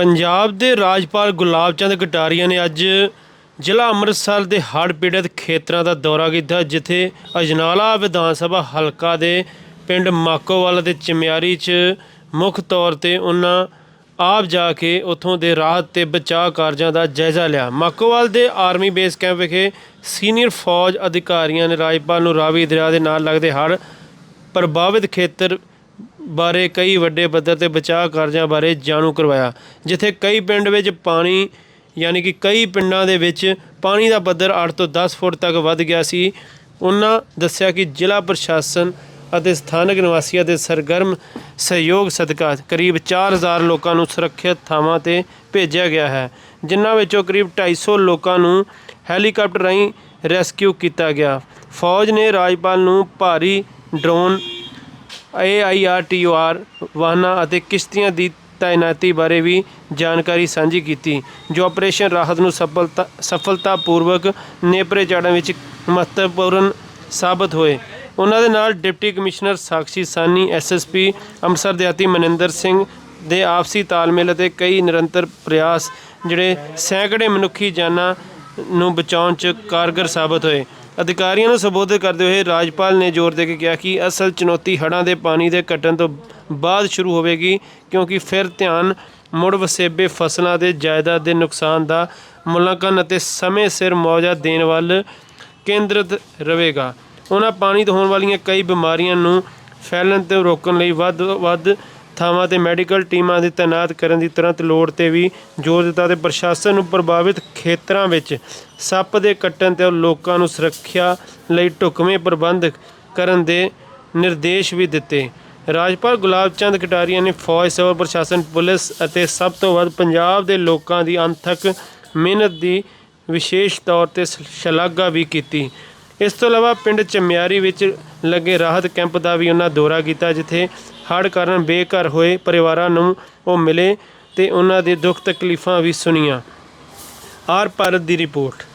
ਪੰਜਾਬ ਦੇ ਰਾਜਪਾਲ ਗੁਲਾਬ ਚੰਦ ਕਟਾਰੀਆ ਨੇ ਅੱਜ ਜ਼ਿਲ੍ਹਾ ਅੰਮ੍ਰਿਤਸਰ ਦੇ ਹੜ੍ਹ ਪੀੜਤ ਖੇਤਰਾਂ ਦਾ ਦੌਰਾ ਕੀਤਾ, ਜਿੱਥੇ ਅਜਨਾਲਾ ਵਿਧਾਨ ਸਭਾ ਹਲਕਾ ਦੇ ਪਿੰਡ ਮਾਕੋਵਾਲ ਤੇ ਚਮਿਆਰੀ 'ਚ ਮੁੱਖ ਤੌਰ ਤੇ ਉਹਨਾਂ ਆਪ ਜਾ ਕੇ ਉੱਥੋਂ ਦੇ ਰਾਹਤ ਤੇ ਬਚਾਅ ਕਾਰਜਾਂ ਦਾ ਜਾਇਜ਼ਾ ਲਿਆ। ਮਾਕੋਵਾਲ ਦੇ ਆਰਮੀ ਬੇਸ ਕੈਂਪ ਵਿਖੇ ਸੀਨੀਅਰ ਫੌਜ ਅਧਿਕਾਰੀਆਂ ਨੇ ਰਾਜਪਾਲ ਨੂੰ ਰਾਵੀ ਦਰਿਆ ਦੇ ਨਾਲ ਲੱਗਦੇ ਹੜ੍ਹ ਪ੍ਰਭਾਵਿਤ ਖੇਤਰ ਬਾਰੇ ਕਈ ਵੱਡੇ ਪੱਧਰ ਤੇ ਬਚਾਅ ਕਾਰਜਾਂ ਬਾਰੇ ਜਾਣੂ ਕਰਵਾਇਆ, ਜਿੱਥੇ ਕਈ ਪਿੰਡ ਵਿੱਚ ਪਾਣੀ, ਯਾਨੀ ਕਿ ਕਈ ਪਿੰਡਾਂ ਦੇ ਵਿੱਚ ਪਾਣੀ ਦਾ ਪੱਧਰ 8 ਤੋਂ 10 ਫੁੱਟ ਤੱਕ ਵੱਧ ਗਿਆ ਸੀ। ਉਹਨਾਂ ਦੱਸਿਆ ਕਿ ਜ਼ਿਲ੍ਹਾ ਪ੍ਰਸ਼ਾਸਨ ਅਤੇ ਸਥਾਨਕ ਨਿਵਾਸੀਆਂ ਦੇ ਸਰਗਰਮ ਸਹਿਯੋਗ ਸਦਕਾ ਕਰੀਬ 4000 ਲੋਕਾਂ ਨੂੰ ਸੁਰੱਖਿਅਤ ਥਾਵਾਂ ਤੇ ਭੇਜਿਆ ਗਿਆ ਹੈ, ਜਿਨ੍ਹਾਂ ਵਿੱਚੋਂ ਕਰੀਬ 250 ਲੋਕਾਂ ਨੂੰ ਹੈਲੀਕਾਪਟਰ ਰਾਹੀਂ ਰੈਸਕਿਊ ਕੀਤਾ ਗਿਆ। ਫੌਜ ਨੇ ਰਾਜਪਾਲ ਨੂੰ ਭਾਰੀ ਡਰੋਨ AIRTOR ਵਾਹਨਾਂ ਅਤੇ ਕਿਸ਼ਤੀਆਂ ਦੀ ਤਾਇਨਾਤੀ ਬਾਰੇ ਵੀ ਜਾਣਕਾਰੀ ਸਾਂਝੀ ਕੀਤੀ, ਜੋ ਆਪਰੇਸ਼ਨ ਰਾਹਤ ਨੂੰ ਸਫਲਤਾ, ਸਫਲਤਾਪੂਰਵਕ ਨੇਪਰੇ ਚਾੜਨ ਵਿੱਚ ਮਹੱਤਵਪੂਰਨ ਸਾਬਤ ਹੋਏ। ਉਹਨਾਂ ਦੇ ਨਾਲ deputy commissioner Sakshi Sahni SSP Amritsar ਦਿਹਾਤੀ ਮਨਿੰਦਰ ਸਿੰਘ ਦੇ ਆਪਸੀ ਤਾਲਮੇਲ ਅਤੇ ਕਈ ਨਿਰੰਤਰ ਪ੍ਰਯਾਸ, ਜਿਹੜੇ ਸੈਂਕੜੇ ਮਨੁੱਖੀ ਜਾਨਾਂ ਨੂੰ ਬਚਾਉਣ 'ਚ ਕਾਰਗਰ ਸਾਬਤ ਹੋਏ। ਅਧਿਕਾਰੀਆਂ ਨੂੰ ਸੰਬੋਧਿਤ ਕਰਦੇ ਹੋਏ ਰਾਜਪਾਲ ਨੇ ਜ਼ੋਰ ਦੇ ਕੇ ਕਿਹਾ ਕਿ ਅਸਲ ਚੁਣੌਤੀ ਹੜ੍ਹਾਂ ਦੇ ਪਾਣੀ ਦੇ ਘਟਣ ਤੋਂ ਬਾਅਦ ਸ਼ੁਰੂ ਹੋਵੇਗੀ, ਕਿਉਂਕਿ ਫਿਰ ਧਿਆਨ ਮੁੜ ਵਸੇਬੇ ਫਸਲਾਂ ਦੇ ਜਾਇਦਾਦ ਦੇ ਨੁਕਸਾਨ ਦਾ ਮੁਲਾਂਕਣ ਅਤੇ ਸਮੇਂ ਸਿਰ ਮੁਆਵਜ਼ਾ ਦੇਣ ਵੱਲ ਕੇਂਦਰਿਤ ਰਹੇਗਾ। ਉਹਨਾਂ ਪਾਣੀ ਤੋਂ ਹੋਣ ਵਾਲੀਆਂ ਕਈ ਬਿਮਾਰੀਆਂ ਨੂੰ ਫੈਲਣ ਤੋਂ ਰੋਕਣ ਲਈ ਵੱਧ ਵੱਧ ਥਾਵਾਂ ਤੇ ਮੈਡੀਕਲ ਟੀਮਾਂ ਦੀ ਤਾਇਨਾਤ ਕਰਨ ਦੀ ਤੁਰੰਤ ਲੋੜ ਤੇ ਵੀ ਜ਼ੋਰ ਦਿੱਤਾ ਤੇ ਪ੍ਰਸ਼ਾਸਨ ਨੂੰ ਪ੍ਰਭਾਵਿਤ ਖੇਤਰਾਂ ਵਿੱਚ ਸੱਪ ਦੇ ਕੱਟਣ ਤੇ ਲੋਕਾਂ ਨੂੰ ਸੁਰੱਖਿਆ ਲਈ ਢੁਕਵੇਂ ਪ੍ਰਬੰਧ ਕਰਨ ਦੇ ਨਿਰਦੇਸ਼ ਵੀ ਦਿੱਤੇ। ਰਾਜਪਾਲ ਗੁਲਾਬ ਚੰਦ ਕਟਾਰੀਆ ਨੇ ਫੌਜ ਸਿਵਲ ਪ੍ਰਸ਼ਾਸਨ, ਪੁਲਿਸ ਅਤੇ ਸਭ ਤੋਂ ਵੱਧ ਪੰਜਾਬ ਦੇ ਲੋਕਾਂ ਦੀ ਅੰਥਕ ਮਿਹਨਤ ਦੀ ਵਿਸ਼ੇਸ਼ ਤੌਰ ਤੇ ਸ਼- ਸ਼ਲਾਘਾ ਵੀ ਕੀਤੀ। ਇਸ ਤੋਂ ਇਲਾਵਾ ਪਿੰਡ ਚਮਿਆਰੀ ਵਿੱਚ ਲੱਗੇ ਰਾਹਤ ਕੈਂਪ ਦਾ ਵੀ ਉਹਨਾਂ ਦੌਰਾ ਕੀਤਾ, ਜਿੱਥੇ ਹੜ੍ਹ ਕਾਰਨ ਬੇਘਰ ਹੋਏ ਪਰਿਵਾਰਾਂ ਨੂੰ ਉਹ ਮਿਲੇ ਤੇ ਉਹਨਾਂ ਦੇ ਦੁੱਖ ਤਕਲੀਫਾਂ ਵੀ ਸੁਣੀਆਂ। ਆਰ ਭਾਰਤ ਦੀ ਰਿਪੋਰਟ।